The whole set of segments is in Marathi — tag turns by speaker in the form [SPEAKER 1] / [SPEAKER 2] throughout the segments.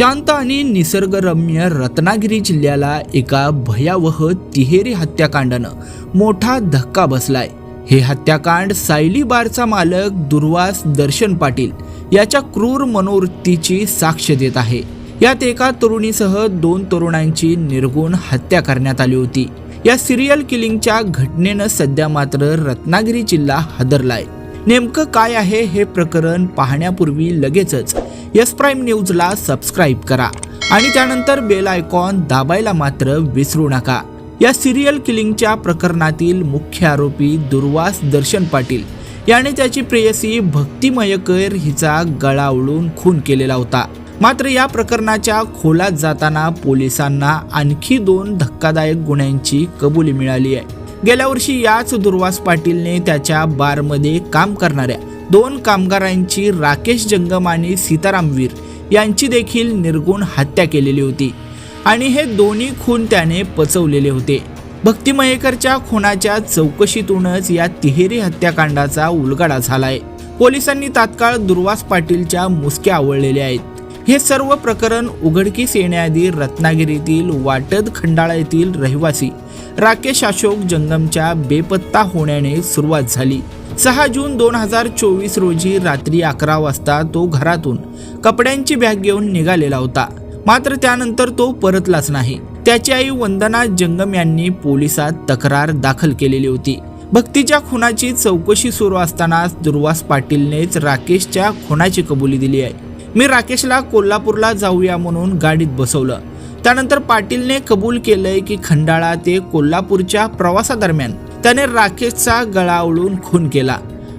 [SPEAKER 1] शांत आणि निसर्गरम्य रत्नागिरी जिल्ह्याला एका भयावह तिहेरी हत्याकांडानं मोठा धक्का बसलाय. हे हत्याकांड सायली बारचा मालक दुर्वास दर्शन पाटील याच्या क्रूर मनोवृत्तीची साक्ष देत आहे. यात एका तरुणीसह दोन तरुणांची निर्गुण हत्या करण्यात आली होती. या सिरियल किलिंगच्या घटनेनं सध्या मात्र रत्नागिरी जिल्हा हादरलाय. नेमकं काय आहे हे प्रकरण पाहण्यापूर्वी लगेचच यस प्राईम न्यूजला सबस्क्राईब करा आणि त्यानंतर बेल आयकॉन दाबायला मात्र विसरू नका. या सिरियल किलिंगच्या प्रकरणातील मुख्य आरोपी दुर्वास दर्शन पाटील याने त्याची प्रेयसी भक्ती मयकर हिचा गळावळून खून केलेला होता. मात्र या प्रकरणाच्या खोलात जाताना पोलिसांना आणखी दोन धक्कादायक गुन्ह्यांची कबुली मिळाली आहे. गेल्या वर्षी याच दुर्वास पाटीलने त्याच्या बारमध्ये काम करणाऱ्या दोन कामगारांची राकेश जंगम आणि सीतारामवीर यांची देखील निर्गुण हत्या केलेली होती. आणि हे दोन्ही खून त्याने पचवलेले होते. भक्ती मयेकरच्या खुनाच्या चौकशीतूनच या तिहेरी हत्याकांडाचा उलगडा झालाय. पोलिसांनी तात्काळ दुर्वास पाटीलच्या मुसक्या आवळलेल्या आहेत. हे सर्व प्रकरण उघडकीस येण्याआधी रत्नागिरीतील वाटद खंडाळा येथील रहिवासी राकेश अशोक जंगमच्या बेपत्ता होण्याने सुरुवात झाली. सहा जून दोन हजार चोवीस रोजी रात्री अकरा वाजता तो घरातून कपड्यांची बॅग घेऊन निघालेला होता. मात्र त्यानंतर तो परतलाच नाही. त्याची आई वंदना जंगम यांनी पोलिसात तक्रार दाखल केलेली होती. भक्तीच्या खुनाची चौकशी सुरू असतानाच दुर्वास पाटीलनेच राकेशच्या खुनाची कबुली दिली आहे. मी राकेशला कोल्हापूरला जाऊया म्हणून गाडीत बसवलं. त्यानंतर पाटीलने कबूल केलंय की खंडाळा ते कोल्हापूरच्या प्रवासादरम्यान त्याने राकेशचा गळावळून खून केला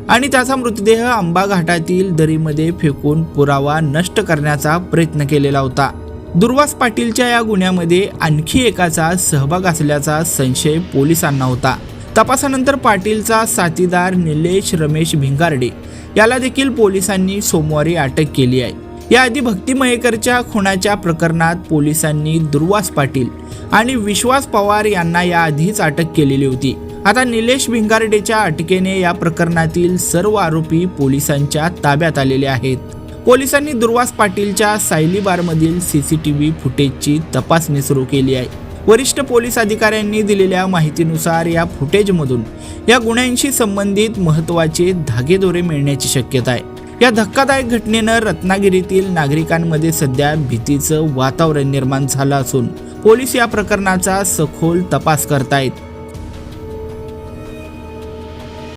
[SPEAKER 1] आणि त्याचा मृतदेह आंबा घाटातील दरीमध्ये फेकून पुरावा नष्ट करण्याचा प्रयत्न केलेला होता. दुर्वास पाटीलच्या या गुन्ह्यामध्ये आणखी एकाचा सहभाग असल्याचा संशय पोलिसांना होता. तपासानंतर पाटीलचा साथीदार निलेश रमेश भिंगारडे याला देखील पोलिसांनी सोमवारी अटक केली आहे. याआधी भक्ती मयेकरच्या खुनाच्या प्रकरणात पोलिसांनी दुर्वास पाटील आणि विश्वास पवार यांना याआधीच अटक केलेली होती. आता निलेश भिंगारडेच्या अटकेने या प्रकरणातील सर्व आरोपी पोलिसांच्या ताब्यात आलेले आहेत. पोलिसांनी दुर्वास पाटीलच्या सायली बारमधील सीसीटीव्ही फुटेजची तपासणी सुरू केली आहे. वरिष्ठ पोलीस अधिकाऱ्यांनी दिलेल्या माहितीनुसार या फुटेजमधून या गुन्ह्यांशी संबंधित महत्त्वाचे धागेदोरे मिळण्याची शक्यता आहे. या धक्कादायक घटनेनं रत्नागिरीतील नागरिकांमध्ये सध्या भीतीचं वातावरण निर्माण झालं असून पोलीस या प्रकरणाचा सखोल तपास करतायत.